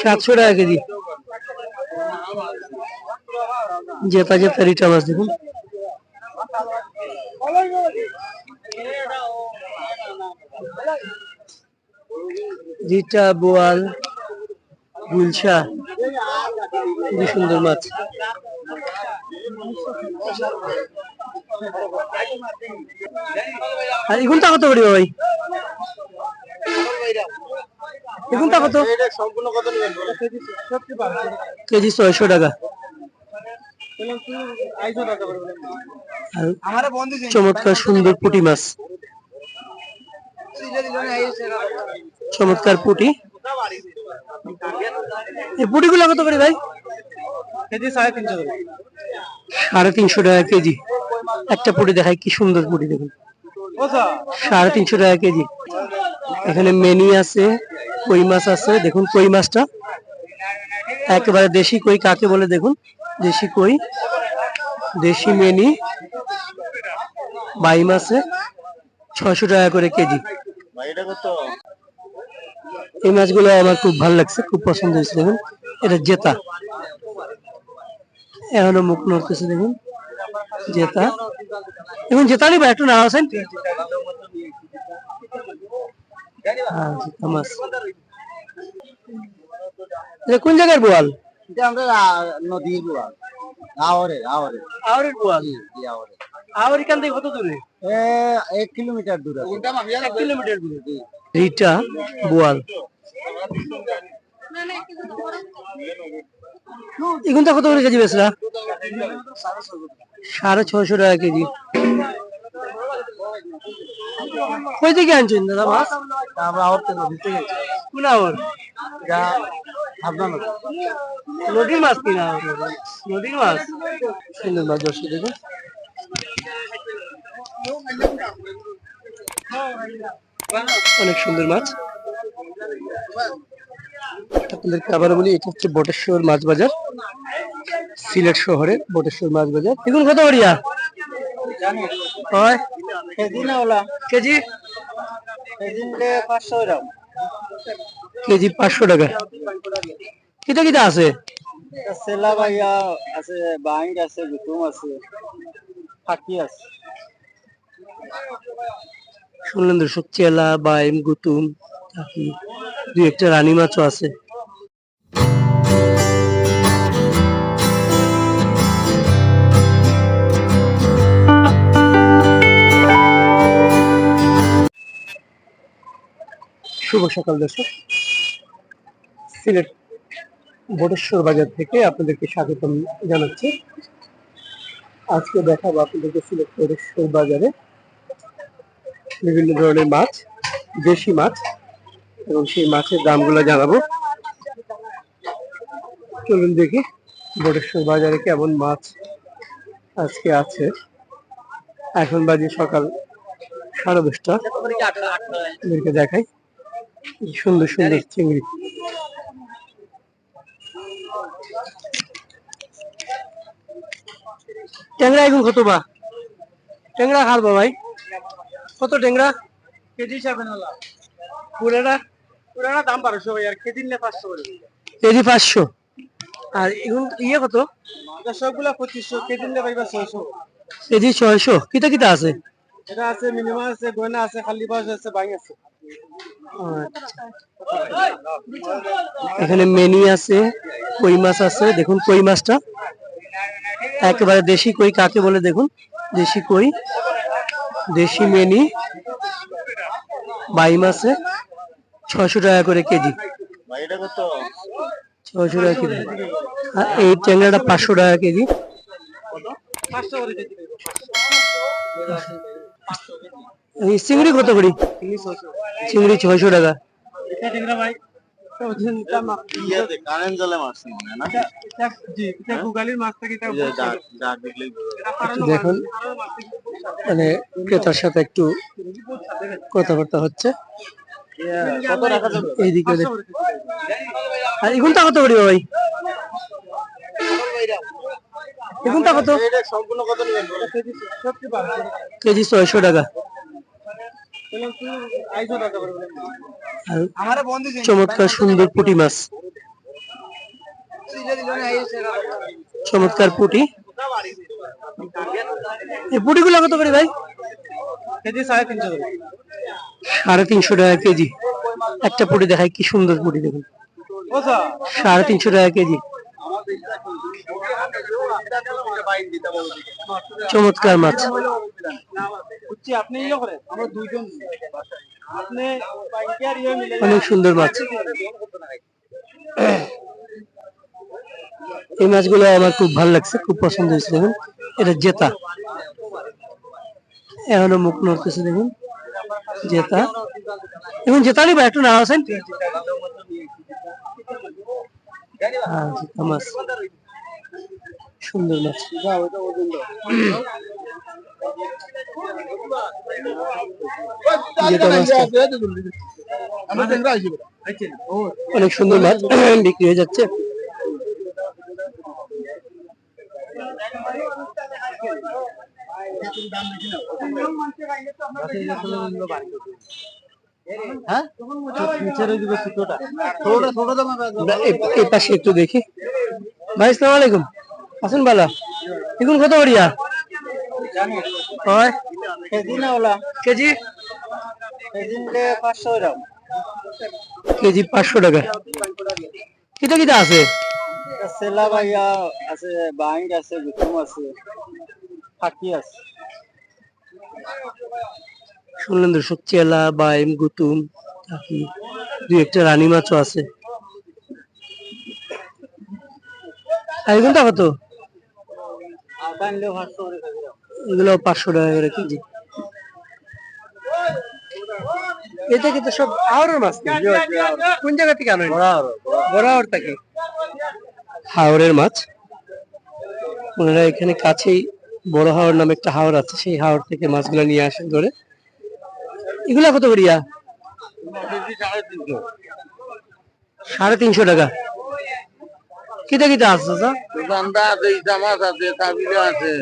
সাতশো টাকা কেজি। জেতা জেতা রিটা মাছ দেখুন। রিটা বোয়াল, গুলশা, খুবই সুন্দর মাছ। আর এগুনটা কত করি ভাই? এগুনটা কত? সম্পূর্ণ কত নেবেন কেজি ছয়শো টাকা। চমৎকার সুন্দর পুঁটি মাছ। চমৎকার পুঁটি। এই পুঁটিগুলো কত করে ভাই? কেজি সাড়ে তিনশো সাড়ে তিনশো টাকা কেজি। একটা পুঁটি দেখায় কি সুন্দর পুঁটি দেখুন। সাড়ে তিনশো টাকা কেজি। এখানে মেনি আছে, কই মাছ আছে, দেখুন কই মাছটা। একেবারে দেশি কই, কাকে বলে দেখুন? দেশি কই, দেশি মেনি বাই মাছে ছয়শো টাকা করে কেজি। এই মাছগুলো আমার খুব ভালো লাগছে, খুব পছন্দ হয়েছে, দেখুন। এটা জেতা। এখনও মুখ নড়তেছে, দেখুন। জেতা। এখন জেতা নিবা একটু না আছেন হ্যাঁ, এটা কোন জায়গার বোয়াল? এটা আমরা নদীর বুয়া আওরে আওরে। বোয়াল? আওরে। আওয়ার এখান থেকে কত দূরে? এ এক কিলোমিটার দূর এক কিলোমিটার দূরে। রিটা বোয়াল। এগুনটা কত করে কেজি বেচরা সাড়ে ছয়শো টাকা কেজি। কই থেকে আনছেন দাদা মাছ? আমরা আওর থেকে নদী থেকে কোন আওয়ার যা নদী। নদীর মাছ কিনা আওয়ার? নদীর মাছ? সুন্দর মাছ দর্শক দেখুন। অনেক সুন্দর মাছ। আপনাদেরকে আবার বলি এটা হচ্ছে বটেশ্বর মাছ বাজার সিলেট শহরের বটেশ্বর মাছ বাজার। এখন কত বড়িয়া। হয়? কেজি না ওলা। কেজি? পাঁচশো গ্রাম। কেজি পাঁচশো টাকা। কিতা কিতা আছে? সেলা ভাইয়া আছে আছে গুতুম আছে ফাঁকি আছে। শুনলেন দর্শক চেলা বাইম গুতুম দুই একটা রানী মাছও আছে। শুভ সকাল দর্শক। সিলেট বটেশ্বর বাজার থেকে আপনাদেরকে স্বাগতম জানাচ্ছি। আজকে দেখাবো আপনাদেরকে সিলেট বটেশ্বর বাজারে বিভিন্ন ধরনের মাছ, দেশি মাছ, এবং সেই মাছের দামগুলো জানাব। চলুন দেখি বটেশ্বর বাজারে কেমন মাছ আজকে আছে। এখন বাজে সকাল সাড়ে দশটা। দেখাই। কি সুন্দর সুন্দর চিংড়ি। ট্যাংরা এখন কত বা? ট্যাংরা খালবা ভাই? কত ট্যাংরা? কেজি হিসাবে নালা। পুরাটা পুরানা দাম বারোশো ভাই আর কেজি নিলে পাঁচশো করে কেজি পাঁচশো। আর এখন ইয়ে কত? সবগুলা পঁচিশশো কেজি নিলে পাইবা ছয়শো। কেজি ছয়শো। কিতা কিতা আছে? এটা আছে মিনিমাম আছে গয়না আছে খালি বাস আছে বাইং আছে। এখানে মেনি আছে, কই মাছ আছে, দেখুন কই মাছটা। একেবারে দেশি কই কাকে বলে দেখুন, দেশি কই, দেশি মেনি বাই মাছে ছয়শো টাকা করে কেজি। ছয়শো টাকা কেজি। আর এই ট্যাংরাটা পাঁচশো টাকা কেজি। পাঁচশো চিংড়ি কত করি? চিংড়ি ছয়শো টাকা। দেখুন মানে ক্রেতার সাথে একটু কথাবার্তা হচ্ছে। এগুনটা কত করি ভাই? এগুনটা কত? কেজি ছয়শো টাকা। আর চমৎকার সুন্দর পুঁটি মাছ। চমৎকার পুঁটি। এই পুঁটিগুলো কত করে ভাই? কেজি সাড়ে তিনশো সাড়ে তিনশো টাকা কেজি। একটা পুঁটি দেখায় কি সুন্দর পুঁটি দেখুন। সাড়ে তিনশো টাকা কেজি। চমৎকার মাছ। ইয়ে করেন আমরা দুইজন আপনি পাইকারি মিলে অনেক সুন্দর মাছ। এই মাছগুলো আমার খুব ভালো লাগছে খুব পছন্দ হয়েছে দেখুন। এটা জেতা। এখনও মুখ নড়তেছে দেখুন। জেতা। এখন জেতা নিবা একটু না আছেন হ্যাঁ জেতা মাছ। সুন্দর মাছ। অনেক সুন্দর মাছ বিক্রি হয়ে যাচ্ছে। হ্যাঁ দাম আমরা এই- এই পাশে একটু দেখি। ভাই আসসালামু আলাইকুম। আসুন বালা। এখন কত বড়িয়া? হয় কেজি না ওলা? কেজি? কেজি পাঁচশো গ্রাম। কেজি পাঁচশো টাকা। কিটা কিটা আছে? সেলা ভাইয়া আছে বাইং আছে গুতুম আছে ফাঁকি আছে। শুনলেন দর্শক চেলা বাইম গুতুম টাকি দুই একটা রানী মাছও আছে। এগুনটা কত। এগুলো পাঁচশো টাকা করে কেজি। এটা কিন্তু সব হাওড়ের মাছ? কোন জায়গা থেকে আনেন বরাবর থেকে? হাওড়ের মাছ? ওনারা এখানে কাছেই বড় হাওড় নামে একটা হাওড় আছে। সেই হাওড় থেকে মাছগুলো নিয়ে আসেন ধরে। এগুলা কত করিয়া? সাড়ে তিনশো টাকা। কিটা কিটা আছে চাচা? আছে ইটা মাছ আছে তাবিলে আছে।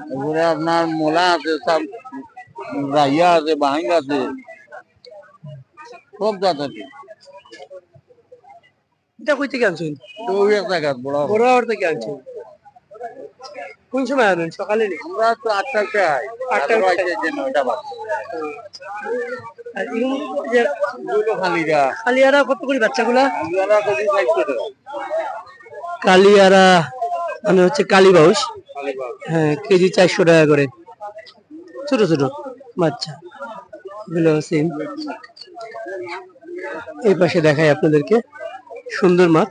তারপরে আপনার মোলা আছে সব রাইয়া আছে বাহিং আছে। সব জাত আছে। এটা কই থেকে আনছেন? বড়। থেকে আনছেন। কোন সময় আনেন? সকালে নি আমরা তো আটটাতে আই। আটটায় আটটা বাজে নয়টা বাজে। আর এরকম যে দুটো খালিরা। কালিয়ারা কত করে বাচ্চাগুলা? কালিয়ারা মানে হচ্ছে কালীবাউস হ্যাঁ কেজি চারশো টাকা করে। ছোট ছোট বাচ্চা। এগুলো সেম এই পাশে দেখাই আপনাদেরকে। সুন্দর মাছ।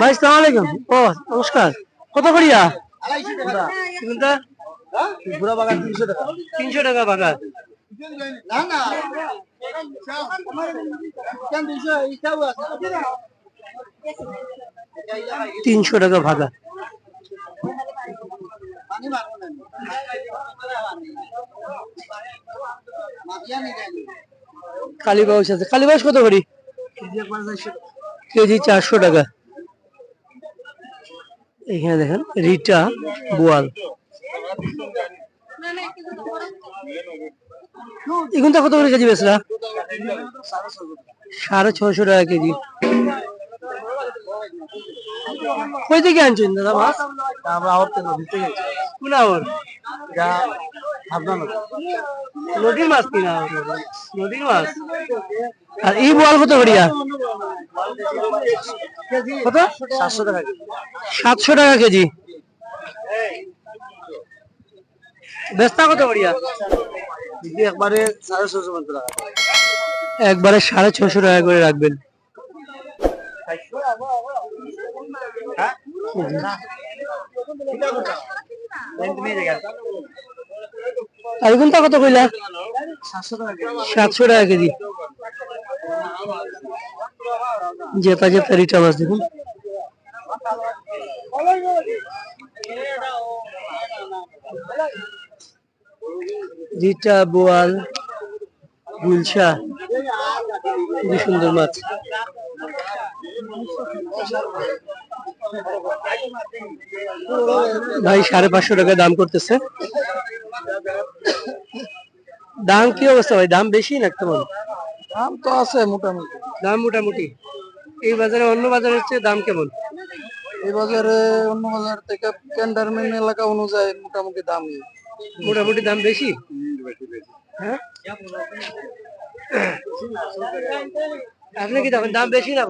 ভাই সালাম আলাইকুম। ও নমস্কার। কত করিয়া? কোনটা বাগান তিনশো টাকা। তিনশো টাকা বাঘা না না। কেন দুইশো এইটাও আছে তিনশো টাকা ভাগা। কালীবাউস আছে। কালীবাউস কত করি? কেজি চারশো টাকা। এখানে দেখেন রিটা বোয়াল। এগুনটা কত করে কেজি বেচলা? সাড়ে ছশো টাকা কেজি। কই থেকে আনছেন দাদা মাছ? আমরা গেছি। কোন আওর নদীর মাছ কিনা নদীর মাছ? আর এই বোয়াল কত করিয়া কত? সাতশো টাকা কেজি। সাতশো টাকা কেজি বেস্তা কত করিয়া একবারে সাড়ে ছশো টাকা একবারে সাড়ে ছশো টাকা করে রাখবেন। আর কোনটা কত কইলা? সাতশো টাকা কেজি। জেতা জেতা রিটা মাছ দেখুন। রিটা, বোয়াল, গুলশা, খুবই সুন্দর মাছ। ভাই, সাড়ে পাঁচশো টাকা দাম করতেছে। দাম কি অবস্থা ভাই? দাম বেশি না কেমন দাম তো আছে মোটামুটি। দাম মোটামুটি। এই বাজারে অন্য বাজারের চেয়ে দাম কেমন? এই বাজারে অন্য বাজার থেকে ক্যান্ডারমেন্ট এলাকা অনুযায়ী মোটামুটি দাম মোটামুটি দাম বেশি? হ্যাঁ? আপনি কি দেখেন দাম বেশি না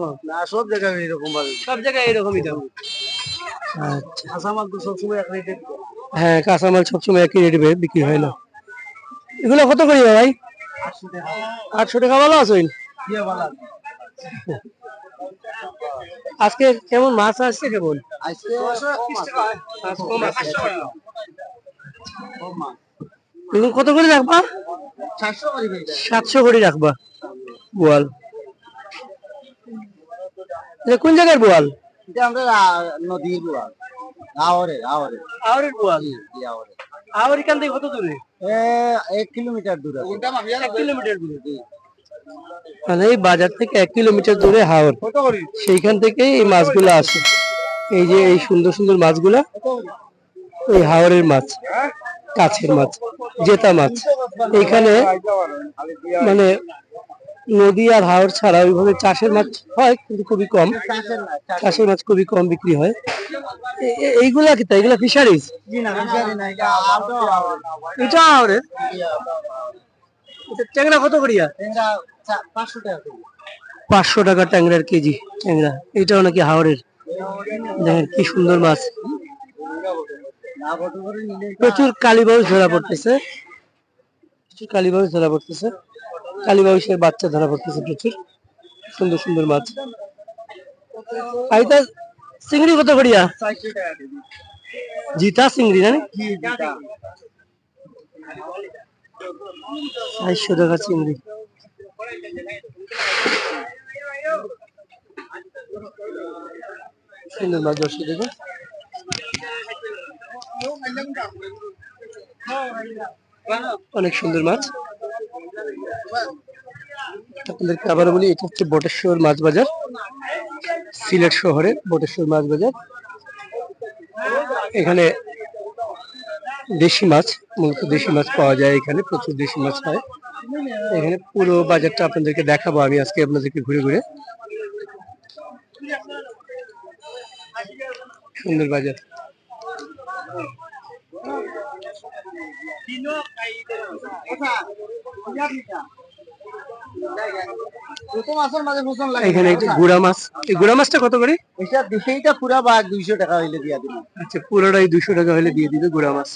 সব জায়গায় এরকম সব জায়গায় এরকমই দাম। আচ্ছা। কাঁচামাল তো সবসময় এক রেটে হ্যাঁ কাঁচামাল সবসময় একই রেটে বিক্রি হয় না। এগুলো কত করি ভাই? আটশো টাকা ভালো আছেন আজকে কেমন মাছ আসছে কেমন? কত করে রাখবা। সাতশো করে রাখবা। বোয়াল। এটা কোন জায়গার বোয়াল? আমরা নদীর গোয়া জি, এখান থেকে কত দূরে? এক কিলোমিটার দূর। এক কিলোমিটার দূরে মানে এই বাজার থেকে এক কিলোমিটার দূরে হাওর। সেইখান থেকে এই মাছগুলো আসে। এই যে এই সুন্দর সুন্দর মাছগুলা এই হাওরের মাছ কাছের মাছ জেতা মাছ। এইখানে মানে নদী আর হাওর ছাড়া ওইভাবে চাষের মাছ হয় কিন্তু খুবই কম। চাষের মাছ খুবই কম বিক্রি হয়। এইগুলা কি তাই এগুলা ফিশারিজ এটা এটা ট্যাংরা কত করিয়া? পাঁচশো টাকা ট্যাংরার কেজি ট্যাংরা। এটাও নাকি হাওরের। দেখেন কি সুন্দর মাছ। প্রচুর কালীবাউস ধরা পড়তেছে। প্রচুর কালীবাউস ধরা পড়তেছে। কালীবাউসের বাচ্চা ধরা পড়তেছে প্রচুর। সুন্দর সুন্দর মাছ। আইতা চিংড়ি কত করিয়া জিতা চিংড়ি জানি চারশো টাকা চিংড়ি সুন্দর মাছ দর্শক দেখুন অনেক সুন্দর মাছ। আপনাদেরকে আবার বলি, এটা হচ্ছে বটেশ্বর মাছ বাজার। সিলেট শহরে বটেশ্বর মাছ বাজার। এখানে দেশি মাছ, মূলত দেশি মাছ পাওয়া যায় এখানে, প্রচুর দেশি মাছ হয়। এখানে পুরো বাজারটা আপনাদেরকে দেখাবো, আমি আজকে আপনাদেরকে ঘুরে ঘুরে। সুন্দর বাজার। প্রথম এখানে একটু গুড়া মাছ। এই গুড়া মাছটা কত করে? এটা সেইটা পুরা বা দুইশো টাকা হইলে দিয়া দিন আচ্ছা পুরোটাই দুইশো টাকা হইলে দিয়ে দিবে গুড়া মাছ।